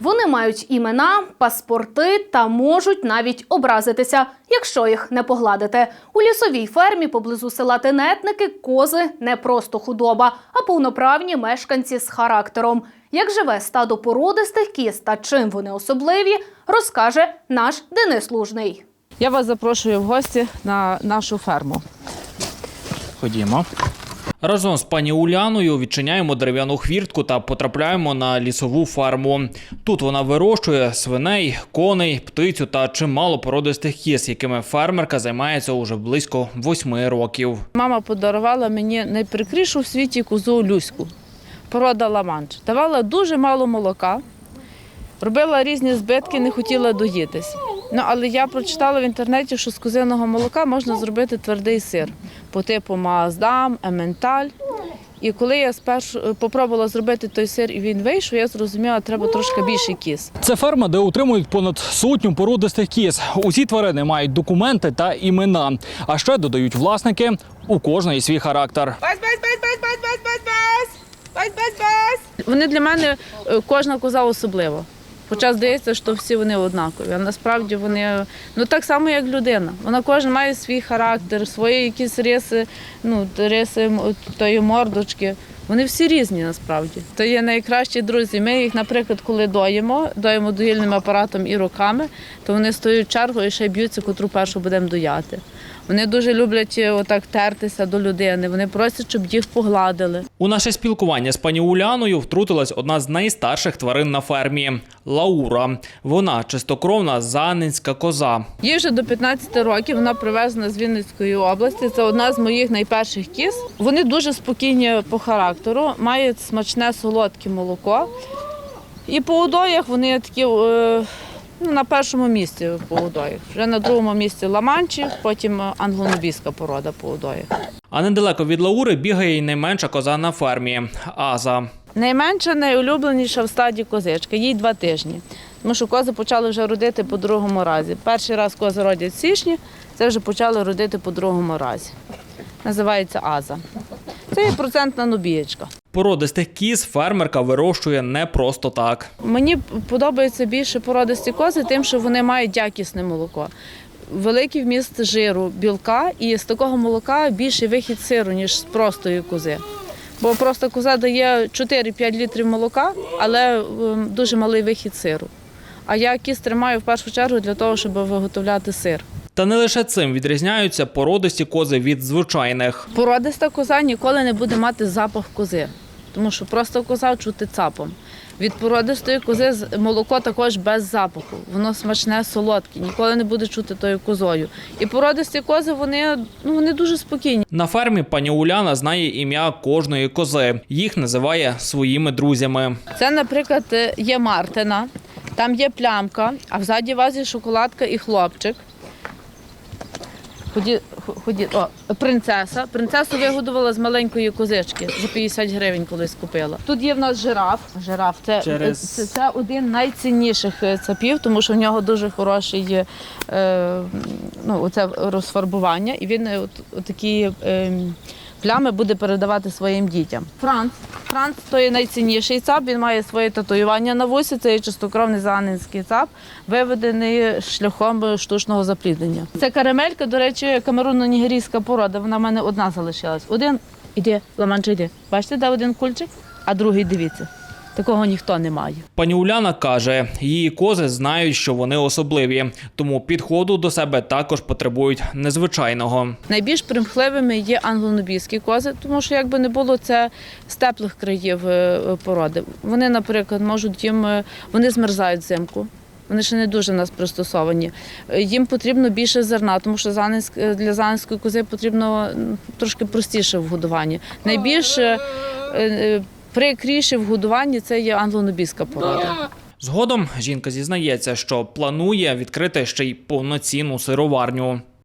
Вони мають імена, паспорти та можуть навіть образитися, якщо їх не погладити. У лісовій фермі поблизу села Тенетники кози не просто худоба, а повноправні мешканці з характером. Як живе стадо породистих кіз та чим вони особливі, розкаже наш Денис Лужний. Я вас запрошую в гості на нашу ферму. Ходімо. Разом з пані Уляною відчиняємо дерев'яну хвіртку та потрапляємо на лісову ферму. Тут вона вирощує свиней, коней, птицю та чимало породистих кіз, якими фермерка займається уже близько восьми років. Мама подарувала мені найприкрішу в світі козу Люську, порода Ламанч. Давала дуже мало молока, робила різні збитки, не хотіла доїтись. Ну, але я прочитала в інтернеті, що з козиного молока можна зробити твердий сир по типу Маасдам, Ементаль. І коли я спершу попробувала зробити той сир і він вийшов, я зрозуміла, треба трошки більше кіз. Це ферма, де утримують понад сотню породистих кіз. Усі тварини мають документи та імена. А ще додають власники у кожної свій характер. Вони для мене е, кожна коза особлива. Хоча здається, що всі вони однакові. А насправді вони ну так само, як людина. Вона кожен має свій характер, свої якісь риси, ну риси тої мордочки. Вони всі різні насправді. То є найкращі друзі. Ми їх, наприклад, коли доїмо, доїмо доїльним апаратом і руками, то вони стоять чергою і ще б'ються, котру першу будемо дояти. Вони дуже люблять е, отак тертися до людини. Вони просять, щоб їх погладили. У наше спілкування з пані Уляною втрутилась одна з найстарших тварин на фермі Лаура. Вона чистокровна занинська коза. Їй вже до 15 років вона привезена з Вінницької області. Це одна з моїх найперших кіз. Вони дуже спокійні по характеру, мають смачне солодке молоко. І по удоях вони такі е, ну, на першому місці по удоях. Вже на другому місці ламанчі, потім англонобійська порода по удоях. А недалеко від Лаури бігає й найменша коза на фермі Аза. Найменша, найулюбленіша в стаді козичка, їй два тижні. Тому що кози почали вже родити по другому разі. Перший раз кози родять в січні, це вже почали родити по другому разі. Називається Аза. Це є процентна нубієчка. Породистих кіз фермерка вирощує не просто так. Мені подобаються більше породисті кози, тим, що вони мають якісне молоко. Великий вміст жиру, білка, і з такого молока більший вихід сиру, ніж з простої кози. Бо просто коза дає 4-5 літрів молока, але ем, дуже малий вихід сиру. А я кіз тримаю в першу чергу для того, щоб виготовляти сир. Та не лише цим відрізняються породисті кози від звичайних. Породиста коза ніколи не буде мати запах кози, тому що просто коза чути цапом. Від породистої кози молоко також без запаху. Воно смачне, солодке, ніколи не буде чути тою козою. І породисті кози вони, ну, вони дуже спокійні. На фермі пані Уляна знає ім'я кожної кози. Їх називає своїми друзями. Це, наприклад, є Мартина, там є плямка, а взаді вас є шоколадка і хлопчик. Ході, ході, о, принцеса. Принцесу вигодувала з маленької козички за 50 гривень колись купила. Тут є в нас жираф. Жираф це, Через- це, це один з найцінніших е, цапів, тому що в нього дуже хороший е, ну, оце розфарбування, і він е, от, от такі е, плями буде передавати своїм дітям. Франц. Франц то є найцінніший цап. Він має своє татуювання на вусі. Це чистокровний занинський цап, виведений шляхом штучного запліднення. Це карамелька, до речі, камерунно-нігерійська порода. Вона в мене одна залишилась. Один іде, ламанче йде. Бачите, де один кульчик, а другий дивіться. Такого ніхто не має. Пані Уляна каже, її кози знають, що вони особливі, тому підходу до себе також потребують незвичайного. Найбільш примхливими є англонобійські кози, тому що якби не було це з теплих країв е, породи. Вони, наприклад, можуть їм е, вони змерзають взимку. Вони ще не дуже нас пристосовані. Е, Їм потрібно більше зерна, тому що для занської кози потрібно трошки простіше в годуванні. Найбільше прикріше в годуванні це є англонобійська порода. Згодом жінка зізнається, що планує відкрити ще й повноцінну сироварню.